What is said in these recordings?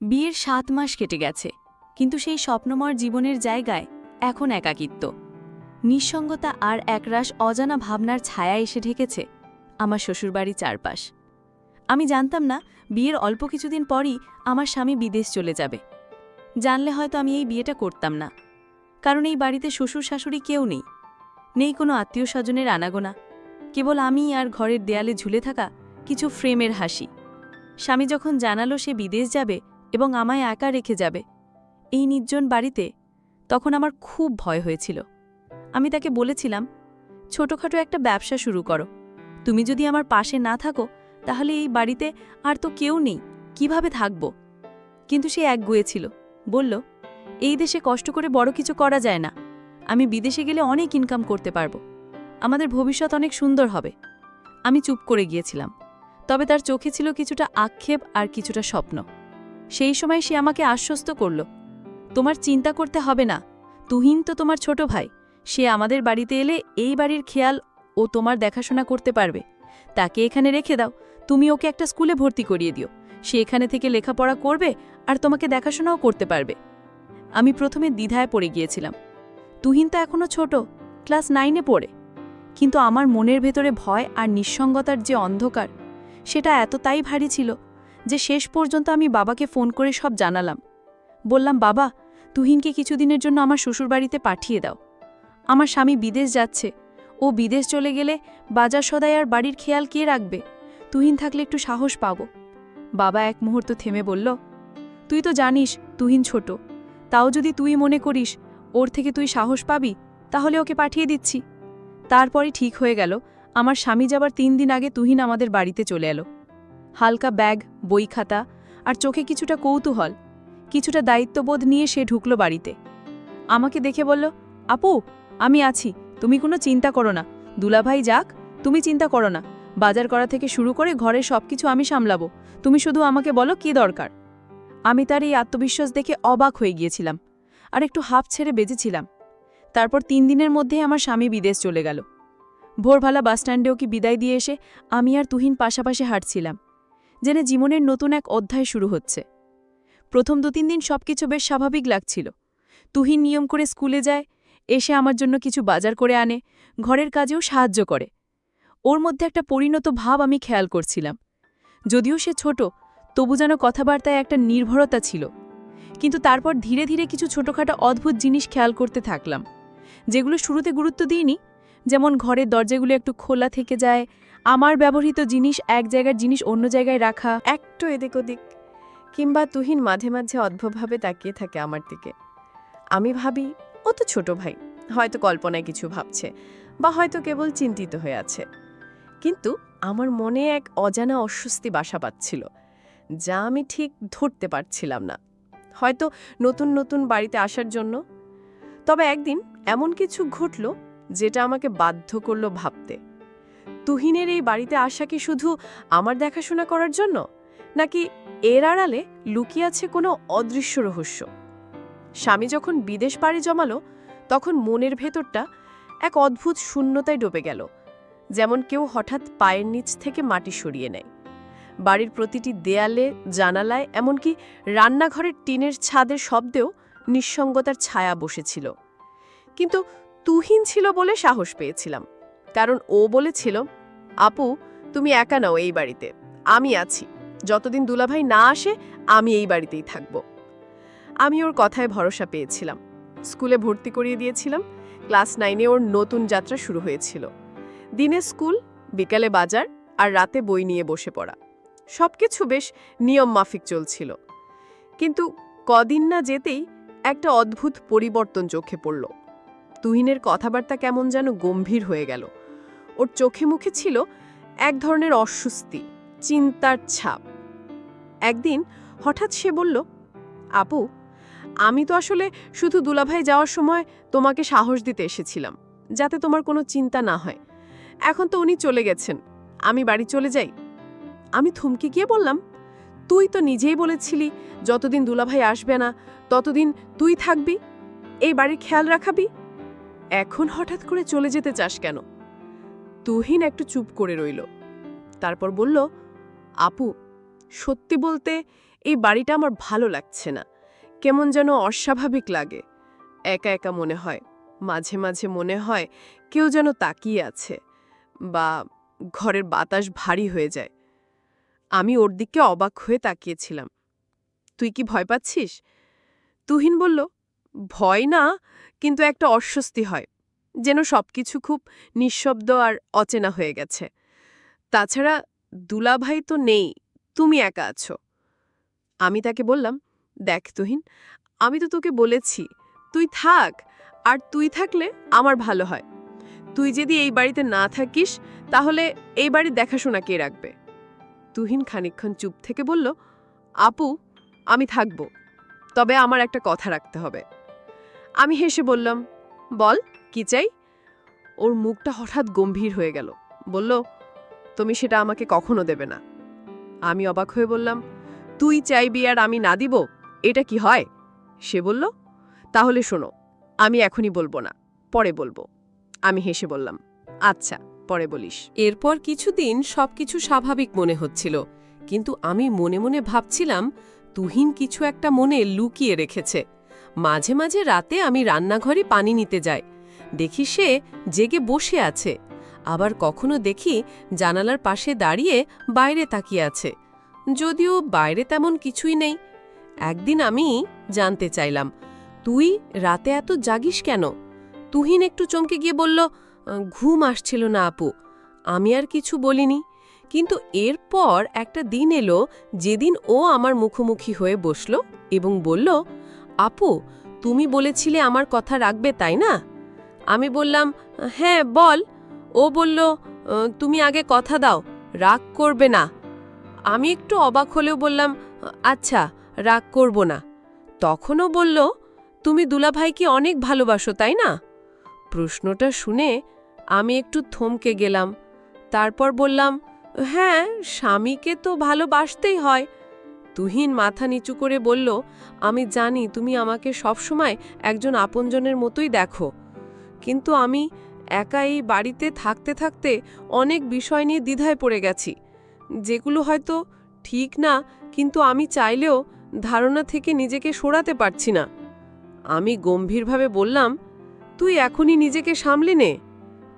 বিয়ের সাত মাস কেটে গেছে, কিন্তু সেই স্বপ্নময় জীবনের জায়গায় এখন একাকিত্ব। নিঃসঙ্গতা আর একরাশ অজানা ভাবনার ছায়া এসে ঢেকেছে আমার শ্বশুরবাড়ির চারপাশ। আমি জানতাম না, বিয়ের অল্প কিছুদিন পরই আমার স্বামী বিদেশ চলে যাবে। জানলে হয়তো আমি এই বিয়েটা করতাম না। কারণ এই বাড়িতে শ্বশুর শাশুড়ি কেউ নেই। নেই কোনো আত্মীয় স্বজনের আনাগোনা। কেবল আমি আর ঘরের দেয়ালে ঝুলে থাকা কিছু ফ্রেমের হাসি। স্বামী যখন জানালো সে বিদেশ যাবে এবং আমায় একা রেখে যাবে এই নির্জন বাড়িতে, তখন আমার খুব ভয় হয়েছিল। আমি তাকে বলেছিলাম, ছোটখাটো একটা ব্যবসা শুরু করো। তুমি যদি আমার পাশে না থাকো, তাহলে এই বাড়িতে আর তো কেউ নেই, কীভাবে থাকব? কিন্তু সে এক ছিল, বলল, এই দেশে কষ্ট করে বড় কিছু করা যায় না। আমি বিদেশে গেলে অনেক ইনকাম করতে পারব। আমাদের ভবিষ্যৎ অনেক সুন্দর হবে। আমি চুপ করে গিয়েছিলাম, তবে তার চোখে ছিল কিছুটা আক্ষেপ আর কিছুটা স্বপ্ন। সেই সময় সে আমাকে আশ্বস্ত করল, তোমার চিন্তা করতে হবে না, তুহিন তো তোমার ছোট ভাই, সে আমাদের বাড়িতে এলে এই বাড়ির খেয়াল ও তোমার দেখাশোনা করতে পারবে। তাকে এখানে রেখে দাও, তুমি ওকে একটা স্কুলে ভর্তি করিয়ে দিও, সে এখানে থেকে লেখাপড়া করবে আর তোমাকে দেখাশোনাও করতে পারবে। আমি প্রথমে দ্বিধায় পড়ে গিয়েছিলাম। তুহিন তো এখনও ছোট, ক্লাস নাইনে পড়ে। কিন্তু আমার মনের ভেতরে ভয় আর নিঃসঙ্গতার যে অন্ধকার, সেটা এতটাই ভারী ছিল যে শেষ পর্যন্ত আমি বাবাকে ফোন করে সব জানালাম। বললাম, বাবা, তুহিনকে কিছুদিনের জন্য আমার শ্বশুরবাড়িতে পাঠিয়ে দাও। আমার স্বামী বিদেশ যাচ্ছে। ও বিদেশ চলে গেলে বাজার সদাই আর বাড়ির খেয়াল কে রাখবে? তুহিন থাকলে একটু সাহস পাব। বাবা এক মুহূর্ত থেমে বলল, তুই তো জানিস, তুহিন ছোট। তাও যদি তুই মনে করিস, ওর থেকে তুই সাহস পাবি, তাহলে ওকে পাঠিয়ে দিচ্ছি। তারপরই ঠিক হয়ে গেল, আমার স্বামী যাবার তিন দিন আগে তুহিন আমাদের বাড়িতে চলে এলো। হালকা ব্যাগ, বই খাতা আর চোখে কিছুটা কৌতূহল, কিছুটা দায়িত্ববোধ নিয়ে সে ঢুকল বাড়িতে। আমাকে দেখে বলল, আপু, আমি আছি, তুমি কোনো চিন্তা করো না। দুলাভাই যাক, তুমি চিন্তা করো না। বাজার করা থেকে শুরু করে ঘরের সবকিছু আমি সামলাবো। তুমি শুধু আমাকে বলো কি দরকার? আমি তার এই আত্মবিশ্বাস দেখে অবাক হয়ে গিয়েছিলাম আর একটু হাফ ছেড়ে বেজেছিলাম তারপর তিন দিনের মধ্যেই আমার স্বামী বিদেশ চলে গেল। ভোরভালা বাসস্ট্যান্ডেও কি বিদায় দিয়ে এসে আমি আর তুহিন পাশাপাশি হাঁটছিলাম। জেনে জীবনের নতুন এক অধ্যায় শুরু হচ্ছে। প্রথম দু তিন দিন সবকিছু বেশ স্বাভাবিক লাগছিল। তুহিন নিয়ম করে স্কুলে যায়, এসে আমার জন্য কিছু বাজার করে আনে, ঘরের কাজেও সাহায্য করে। ওর মধ্যে একটা পরিণত ভাব আমি খেয়াল করছিলাম। যদিও সে ছোট, তবু যেন কথাবার্তায় একটা নির্ভরতা ছিল। কিন্তু তারপর ধীরে ধীরে কিছু ছোটখাটো অদ্ভুত জিনিস খেয়াল করতে থাকলাম, যেগুলো শুরুতে গুরুত্ব দিইনি, যেমন ঘরের দরজাগুলো একটু খোলা থেকে যায় আমার ব্যবহৃত জিনিস এক জায়গার জিনিস অন্য জায়গায় রাখা। একটু এদিক ওদিক। কিংবা তুহিন মাঝে মাঝে অদ্ভুতভাবে তাকিয়ে থাকে আমার দিকে। আমি ভাবি, ও তো ছোট ভাই, হয়তো কল্পনায় কিছু ভাবছে বা হয়তো কেবল চিন্তিত হয়ে আছে। কিন্তু আমার মনে এক অজানা অস্বস্তি বাসা পাচ্ছিল যা আমি ঠিক ধরতে পারছিলাম না। হয়তো নতুন নতুন বাড়িতে আসার জন্য। তবে একদিন এমন কিছু ঘটল, যেটা আমাকে বাধ্য করল ভাবতে। তুহিনের এই বাড়িতে আসা কি শুধু আমার দেখাশোনা করার জন্য? নাকি এর আড়ালে লুকিয়ে আছে কোনো অদৃশ্য রহস্য? স্বামী যখন বিদেশ পাড়ি জমালো, তখন মনের ভেতরটা এক অদ্ভুত শূন্যতায় ডুবে গেল, যেমন কেউ হঠাৎ পায়ের নিচ থেকে মাটি সরিয়ে নেয়। বাড়ির প্রতিটি দেয়ালে, জানালায়, এমনকি রান্নাঘরের টিনের ছাদের শব্দেও নিঃসঙ্গতার ছায়া বসেছিল। কিন্তু তুহিন ছিল বলে সাহস পেয়েছিলাম, কারণ ও বলেছিল আপু, তুমি একা নাও এই বাড়িতে। আমি আছি। যতদিন দুলাভাই না আসে, আমি এই বাড়িতেই থাকব। আমি ওর কথায় ভরসা পেয়েছিলাম। স্কুলে ভর্তি করিয়ে দিয়েছিলাম। ক্লাস নাইনে ওর নতুন যাত্রা শুরু হয়েছিল। দিনে স্কুল, বিকালে বাজার আর রাতে বই নিয়ে বসে পড়া। সবকিছু বেশ নিয়ম মাফিক চলছিল। কিন্তু কদিন না যেতেই একটা অদ্ভুত পরিবর্তন চোখে পড়ল। তুহিনের কথাবার্তা কেমন যেন গম্ভীর হয়ে গেল। ওর চোখে মুখে ছিল এক ধরনের অস্বস্তি, চিন্তার ছাপ। একদিন হঠাৎ সে বলল, আপু, আমি তো আসলে শুধু দুলাভাই যাওয়ার সময় তোমাকে সাহস দিতে এসেছিলাম, যাতে তোমার কোনো চিন্তা না হয়। এখন তো উনি চলে গেছেন, আমি বাড়ি চলে যাই। আমি থমকে গিয়ে বললাম, তুই তো নিজেই বলেছিলি, যতদিন দুলাভাই আসবে না, ততদিন তুই থাকবি, এই বাড়ির খেয়াল রাখাবি। এখন হঠাৎ করে চলে যেতে চাস কেন? তুহিন একটু চুপ করে রইল। তারপর বলল, আপু, সত্যি বলতে এই বাড়িটা আমার ভালো লাগছে না। কেমন যেন অস্বাভাবিক লাগে। একা একা মনে হয়, মাঝে মাঝে মনে হয় কেউ যেন তাকিয়ে আছে বা ঘরের বাতাস ভারী হয়ে যায়। আমি ওর দিকে অবাক হয়ে তাকিয়েছিলাম। তুই কি ভয় পাচ্ছিস? তুহিন বলল, ভয় না, কিন্তু একটা অস্বস্তি হয়। যেন সবকিছু খুব নিঃশব্দ আর অচেনা হয়ে গেছে। তাছাড়া দুলাভাই তো নেই, তুমি একা আছো। আমি তাকে বললাম, দেখ তুহিন, আমি তো তোকে বলেছি, তুই থাক, আর তুই থাকলে আমার ভালো হয়। তুই যদি এই বাড়িতে না থাকিস, তাহলে এই বাড়ির দেখাশোনা কে রাখবে? তুহিন খানিকক্ষণ চুপ থেকে বলল, আপু, আমি থাকব, তবে আমার একটা কথা রাখতে হবে। আমি হেসে বললাম, বল। কি চাই? ওর মুখটা হঠাৎ গম্ভীর হয়ে গেল। বলল, তুমি সেটা আমাকে কখনো দেবে না। আমি অবাক হয়ে বললাম, তুই চাইবি আর আমি না দিব? এটা কি হয়? সে বলল, তাহলে শোনো, আমি এখনই বলব না, পরে বলব। আমি হেসে বললাম আচ্ছা পরে বলিস। এরপর কিছুদিন সবকিছু স্বাভাবিক মনে হচ্ছিল, কিন্তু আমি মনে মনে ভাবছিলাম, তুহিন কিছু একটা মনে লুকিয়ে রেখেছে। মাঝে মাঝে রাতে আমি রান্নাঘরে পানি নিতে যাই দেখি সে জেগে বসে আছে। আবার কখনো দেখি জানালার পাশে দাঁড়িয়ে বাইরে তাকিয়ে আছে। যদিও বাইরে তেমন কিছুই নেই। একদিন আমি জানতে চাইলাম, তুই রাতে এত জাগিস কেন? তুহিন একটু চমকে গিয়ে বলল, ঘুম আসছিল না আপু, আমি আর কিছু বলিনি। কিন্তু এরপর একটা দিন এলো যেদিন ও আমার মুখোমুখি হয়ে বসল এবং বলল, আপু, তুমি বলেছিলে আমার কথা রাখবে, তাই না? আমি বললাম হ্যাঁ বল। ও বলল তুমি আগে কথা দাও, রাগ করবে না। আমি একটু অবাক হলেও বললাম আচ্ছা রাগ করব না। তখনও বলল, তুমি দুলাভাইকে অনেক ভালোবাসো, তাই না? প্রশ্নটা শুনে আমি একটু থমকে গেলাম। তারপর বললাম হ্যাঁ স্বামীকে তো ভালোবাসতেই হয়। তুহিন মাথা নিচু করে বলল, আমি জানি তুমি আমাকে সবসময় একজন আপনজনের মতোই দেখো। কিন্তু আমি একা এই বাড়িতে থাকতে থাকতে অনেক বিষয় নিয়ে দ্বিধায় পড়ে গেছি। যেগুলো হয়তো ঠিক না, কিন্তু আমি চাইলেও ধারণা থেকে নিজেকে সরাতে পারছি না। আমি গম্ভীরভাবে বললাম, তুই এখনই নিজেকে সামলে নে।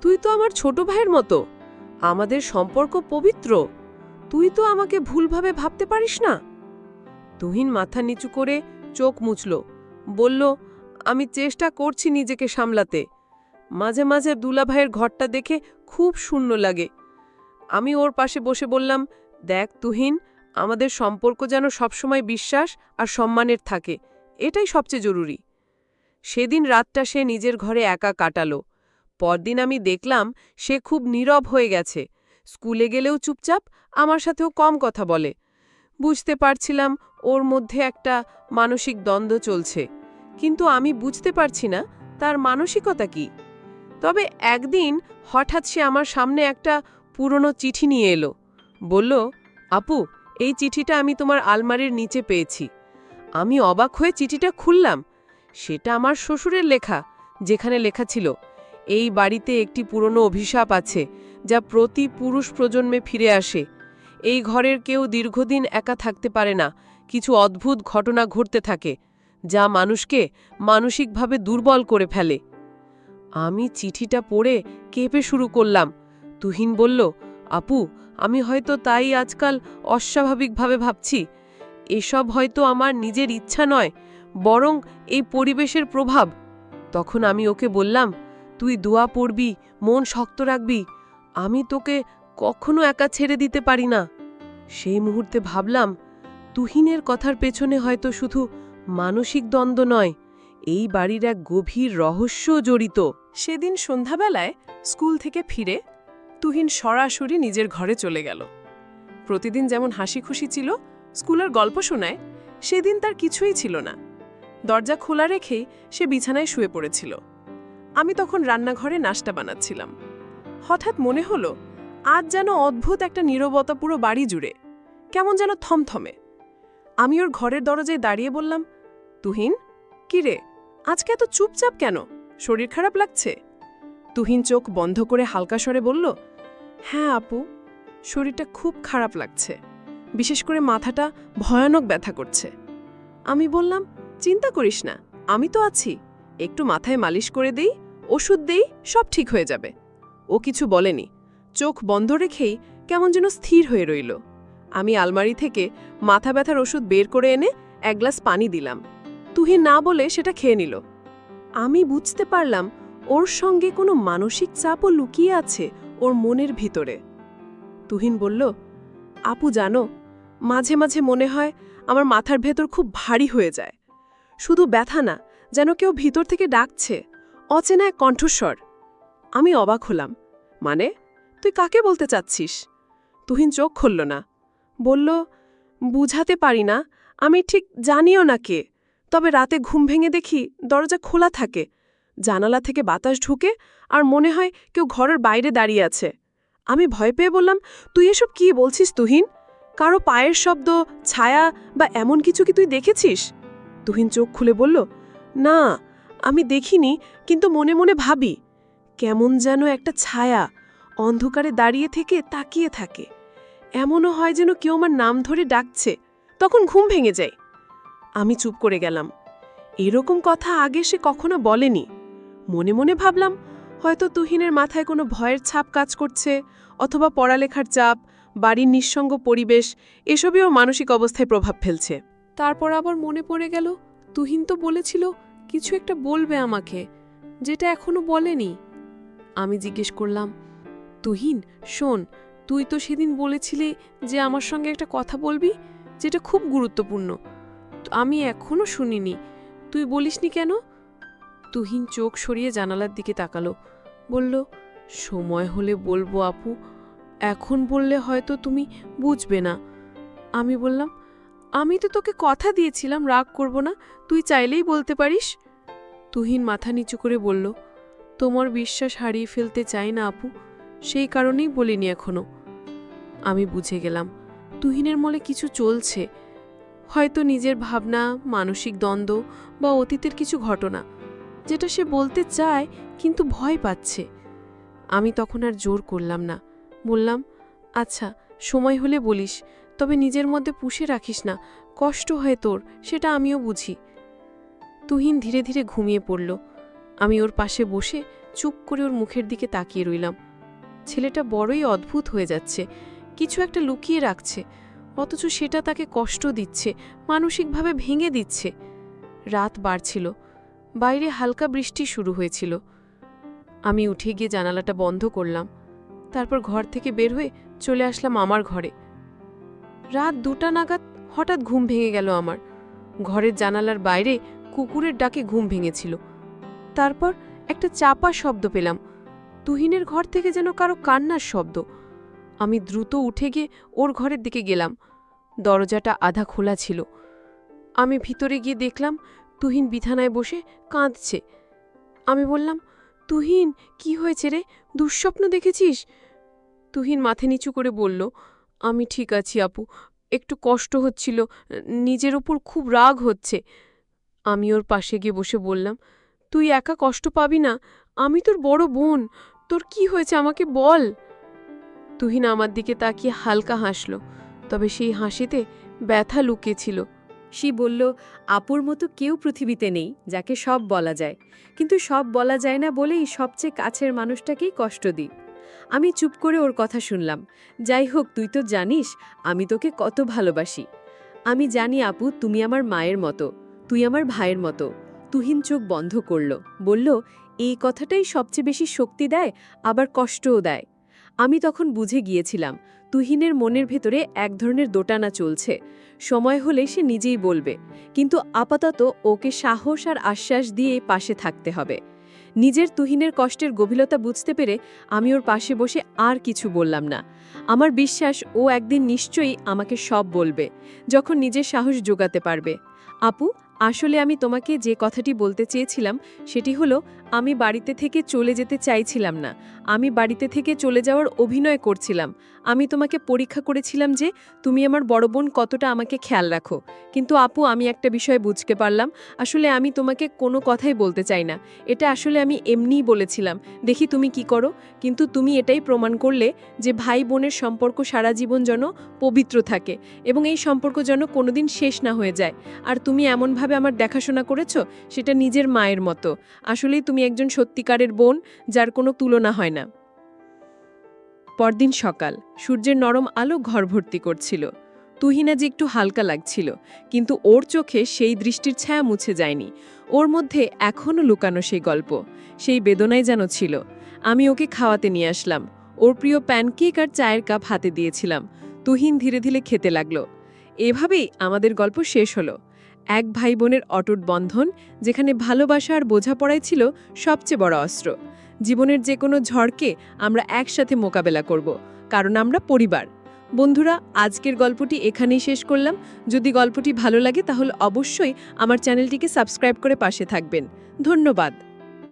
তুই তো আমার ছোট ভাইয়ের মতো। আমাদের সম্পর্ক পবিত্র। তুই তো আমাকে ভুলভাবে ভাবতে পারিস না? তুহিন মাথা নিচু করে চোখ মুছল। বলল, আমি চেষ্টা করছি নিজেকে সামলাতে। মাঝে মাঝে দুলাভাইয়ের ঘরটা দেখে খুব শূন্য লাগে। আমি ওর পাশে বসে বললাম, দেখ তুহিন, আমাদের সম্পর্ক যেন সবসময় বিশ্বাস আর সম্মানের থাকে, এটাই সবচেয়ে জরুরি। সেদিন রাতটা সে নিজের ঘরে একা কাটালো। পরদিন আমি দেখলাম সে খুব নীরব হয়ে গেছে। স্কুলে গেলেও চুপচাপ, আমার সাথেও কম কথা বলে। বুঝতে পারছিলাম ওর মধ্যে একটা মানসিক দ্বন্দ্ব চলছে। কিন্তু আমি বুঝতে পারছি না, তার মানসিকতা কি? তবে একদিন হঠাৎ সে আমার সামনে একটা পুরনো চিঠি নিয়ে এলো। বলল, আপু, এই চিঠিটা আমি তোমার আলমারির নিচে পেয়েছি। আমি অবাক হয়ে চিঠিটা খুললাম। সেটা আমার শ্বশুরের লেখা, যেখানে লেখা ছিল, এই বাড়িতে একটি পুরনো অভিশাপ আছে, যা প্রতি পুরুষ প্রজন্মে ফিরে আসে। এই ঘরের কেউ দীর্ঘদিন একা থাকতে পারে না। কিছু অদ্ভুত ঘটনা ঘটতে থাকে, যা মানুষকে মানসিকভাবে দুর্বল করে ফেলে। আমি চিঠিটা পড়ে কেঁপে শুরু করলাম। তুহিন বলল, আপু, আমি হয়তো তাই আজকাল অস্বাভাবিকভাবে ভাবছি। এসব হয়তো আমার নিজের ইচ্ছা নয়, বরং এই পরিবেশের প্রভাব। তখন আমি ওকে বললাম, তুই দোয়া পড়বি, মন শক্ত রাখবি। আমি তোকে কখনো একা ছেড়ে দিতে পারি না। সেই মুহূর্তে ভাবলাম, তুহিনের কথার পেছনে হয়তো শুধু মানসিক দ্বন্দ্ব নয় এই বাড়ির এক গভীর রহস্য জড়িত। সেদিন সন্ধ্যাবেলায় স্কুল থেকে ফিরে তুহিন সরাসরি নিজের ঘরে চলে গেল। প্রতিদিন যেমন হাসি খুশি ছিল, স্কুলের গল্প শোনায়, সেদিন তার কিছুই ছিল না। দরজা খোলা রেখেই সে বিছানায় শুয়ে পড়েছিল। আমি তখন রান্নাঘরে নাস্তা বানাচ্ছিলাম। হঠাৎ মনে হলো, আজ যেন অদ্ভুত একটা নীরবতা পুরো বাড়ি জুড়ে, কেমন যেন থমথমে। আমি ওর ঘরের দরজায় দাঁড়িয়ে বললাম, তুহিন, কি রে? আজকে এত চুপচাপ কেন? শরীর খারাপ লাগছে? তুহিন চোখ বন্ধ করে হালকা স্বরে বলল হ্যাঁ আপু, শরীরটা খুব খারাপ লাগছে। বিশেষ করে মাথাটা ভয়ানক ব্যথা করছে। আমি বললাম, চিন্তা করিস না, আমি তো আছি। একটু মাথায় মালিশ করে দেই, ওষুধ দেই, সব ঠিক হয়ে যাবে। ও কিছু বলেনি। চোখ বন্ধ রেখেই কেমন যেন স্থির হয়ে রইল। আমি আলমারি থেকে মাথা ব্যথার ওষুধ বের করে এনে এক গ্লাস পানি দিলাম। তুহি না বলে সেটা খেয়ে নিল। আমি বুঝতে পারলাম ওর সঙ্গে কোনো মানসিক চাপও লুকিয়ে আছে ওর মনের ভিতরে। তুহিন বলল, আপু, জানো, মাঝে মাঝে মনে হয় আমার মাথার ভেতর খুব ভারী হয়ে যায়। শুধু ব্যথা না, যেন কেউ ভিতর থেকে ডাকছে অচেনা এক কণ্ঠস্বর। আমি অবাক হলাম মানে তুই কাকে বলতে চাচ্ছিস? তুহিন চোখ খুলল না, বলল, বুঝাতে পারি না, আমি ঠিক জানিও না কে। তবে রাতে ঘুম ভেঙে দেখি দরজা খোলা থাকে। জানালা থেকে বাতাস ঢুকে আর মনে হয় কেউ ঘরের বাইরে দাঁড়িয়ে আছে। আমি ভয় পেয়ে বললাম, তুই এসব কি বলছিস তুহিন? কারও পায়ের শব্দ, ছায়া বা এমন কিছু কি তুই দেখেছিস? তুহিন চোখ খুলে বলল, না, আমি দেখিনি, কিন্তু মনে মনে ভাবি, কেমন যেন একটা ছায়া অন্ধকারে দাঁড়িয়ে থেকে তাকিয়ে থাকে। এমনও হয় যেন কেউ আমার নাম ধরে ডাকছে, তখন ঘুম ভেঙে যায়। আমি চুপ করে গেলাম। এরকম কথা আগে সে কখনো বলেনি। মনে মনে ভাবলাম, হয়তো তুহিনের মাথায় কোনো ভয়ের ছাপ কাজ করছে অথবা পড়ালেখার চাপ, বাড়ির নিঃসঙ্গ পরিবেশ এসবেও মানসিক অবস্থায় প্রভাব ফেলছে। তারপর আবার মনে পড়ে গেল, তুহিন তো বলেছিল, কিছু একটা বলবে আমাকে, যেটা এখনও বলেনি। আমি জিজ্ঞেস করলাম, তুহিন, শোন, তুই তো সেদিন বলেছিলি যে আমার সঙ্গে একটা কথা বলবি, যেটা খুব গুরুত্বপূর্ণ। আমি এখনও শুনিনি। তুই বলিসনি কেন? তুহিন চোখ সরিয়ে জানালার দিকে তাকালো। বলল, সময় হলে বলব আপু। এখন বললে হয়তো তুমি বুঝবে না। আমি বললাম, আমি তো তোকে কথা দিয়েছিলাম, রাগ করব না। তুই চাইলেই বলতে পারিস। তুহিন মাথা নিচু করে বলল, তোমার বিশ্বাস হারিয়ে ফেলতে চাই না আপু। সেই কারণেই বলিনি এখনও। আমি বুঝে গেলাম, তুহিনের মলে কিছু চলছে। হয়তো নিজের ভাবনা, মানসিক দ্বন্দ্ব বা অতীতের কিছু ঘটনা, যেটা সে বলতে চায় কিন্তু ভয় পাচ্ছে। আমি তখন আর জোর করলাম না। বললাম আচ্ছা সময় হলে বলিস, তবে নিজের মধ্যে পুষে রাখিস না, কষ্ট হয় তোর, সেটা আমিও বুঝি। তুহিন ধীরে ধীরে ঘুমিয়ে পড়ল। আমি ওর পাশে বসে চুপ করে ওর মুখের দিকে তাকিয়ে রইলাম। ছেলেটা বড়ই অদ্ভুত হয়ে যাচ্ছে, কিছু একটা লুকিয়ে রাখছে। অথচ সেটা তাকে কষ্ট দিচ্ছে, মানসিকভাবে ভেঙে দিচ্ছে। রাত বাড়ছিল, বাইরে হালকা বৃষ্টি শুরু হয়েছিল। আমি উঠে গিয়ে জানালাটা বন্ধ করলাম, তারপর ঘর থেকে বের হয়ে চলে আসলাম আমার ঘরে। রাত দুটা নাগাদ হঠাৎ ঘুম ভেঙে গেল আমার। ঘরের জানালার বাইরে কুকুরের ডাকে ঘুম ভেঙেছিল। তারপর একটা চাপা শব্দ পেলাম, তুহিনের ঘর থেকে যেন কারও কান্নার শব্দ। আমি দ্রুত উঠে গিয়ে ওর ঘরের দিকে গেলাম। দরজাটা আধা খোলা ছিল। আমি ভিতরে গিয়ে দেখলাম তুহিন বিছানায় বসে কাঁদছে। আমি বললাম, তুহিন, কি হয়েছে রে? দুঃস্বপ্ন দেখেছিস? তুহিন মাথা নিচু করে বলল, আমি ঠিক আছি আপু, একটু কষ্ট হচ্ছিল, নিজের ওপর খুব রাগ হচ্ছে। আমি ওর পাশে গিয়ে বসে বললাম, তুই একা কষ্ট পাবি না, আমি তোর বড় বোন, তোর কি হয়েছে আমাকে বল? তুহিন আমার দিকে তাকিয়ে হালকা হাসল। তবে সেই হাসিতে ব্যথা লুকিয়েছিল। সে বলল, আপুর মতো কেউ পৃথিবীতে নেই যাকে সব বলা যায়। কিন্তু সব বলা যায় না বলেই সবচেয়ে কাছের মানুষটাকেই কষ্ট দিই। আমি চুপ করে ওর কথা শুনলাম। যাই হোক, তুই তো জানিস, আমি তোকে কত ভালোবাসি। আমি জানি, আপু, তুমি আমার মায়ের মতো, তুই আমার ভাইয়ের মতো। তুহিন চোখ বন্ধ করল। বলল, এই কথাটাই সবচেয়ে বেশি শক্তি দেয়, আবার কষ্টও দেয়। আমি তখন বুঝে গিয়েছিলাম তুহিনের মনের ভেতরে এক ধরনের দোটানা চলছে। সময় হলে সে নিজেই বলবে, কিন্তু আপাতত ওকে সাহস আর আশ্বাস দিয়ে পাশে থাকতে হবে। নিজের তুহিনের কষ্টের গভীরতা বুঝতে পেরে আমি ওর পাশে বসে আর কিছু বললাম না। আমার বিশ্বাস ও একদিন নিশ্চয়ই আমাকে সব বলবে, যখন নিজের সাহস জোগাতে পারবে। আপু, আসলে আমি তোমাকে যে কথাটি বলতে চেয়েছিলাম, সেটি হলো আমি বাড়িতে থেকে চলে যেতে চাইছিলাম না। আমি বাড়িতে থেকে চলে যাওয়ার অভিনয় করছিলাম। আমি তোমাকে পরীক্ষা করেছিলাম যে তুমি আমার বড় বোন কতটা আমাকে খেয়াল রাখো। কিন্তু আপু, আমি একটা বিষয় বুঝতে পারলাম। আসলে আমি তোমাকে কোনো কথাই বলতে চাই না। এটা আসলে আমি এমনিই বলেছিলাম। দেখি তুমি কি করো। কিন্তু তুমি এটাই প্রমাণ করলে যে ভাই বোনের সম্পর্ক সারা জীবন যেন পবিত্র থাকে এবং এই সম্পর্ক যেন কোনোদিন শেষ না হয়ে যায়। আর তুমি এমনভাবে আমার দেখাশোনা করেছ, সেটা নিজের মায়ের মতো। আসলেই তুমি একজন সত্যিকারের বোন, যার কোনো তুলনা হয় না। পরদিন সকাল, সূর্যের নরম আলো ঘর ভর্তি করছিল। তুহিনা যে একটু হালকা লাগছিল, কিন্তু ওর চোখে সেই দৃষ্টির ছায়া মুছে যায়নি। ওর মধ্যে এখনও লুকানো সেই গল্প, সেই বেদনায় যেন ছিল। আমি ওকে খাওয়াতে নিয়ে আসলাম। ওর প্রিয় প্যানকেক আর চায়ের কাপ হাতে দিয়েছিলাম। তুহিন ধীরে ধীরে খেতে লাগল। এভাবেই আমাদের গল্প শেষ হলো। এক ভাই বোনের অটুট বন্ধন, যেখানে ভালোবাসা আর বোঝাপড়াই ছিল সবচেয়ে বড় অস্ত্র। জীবনের যে কোনো ঝড়কে আমরা একসাথে মোকাবেলা করব, কারণ আমরা পরিবার। বন্ধুরা, আজকের গল্পটি এখানেই শেষ করলাম। যদি গল্পটি ভালো লাগে, তাহলে অবশ্যই আমার চ্যানেলটিকে সাবস্ক্রাইব করে পাশে থাকবেন। ধন্যবাদ।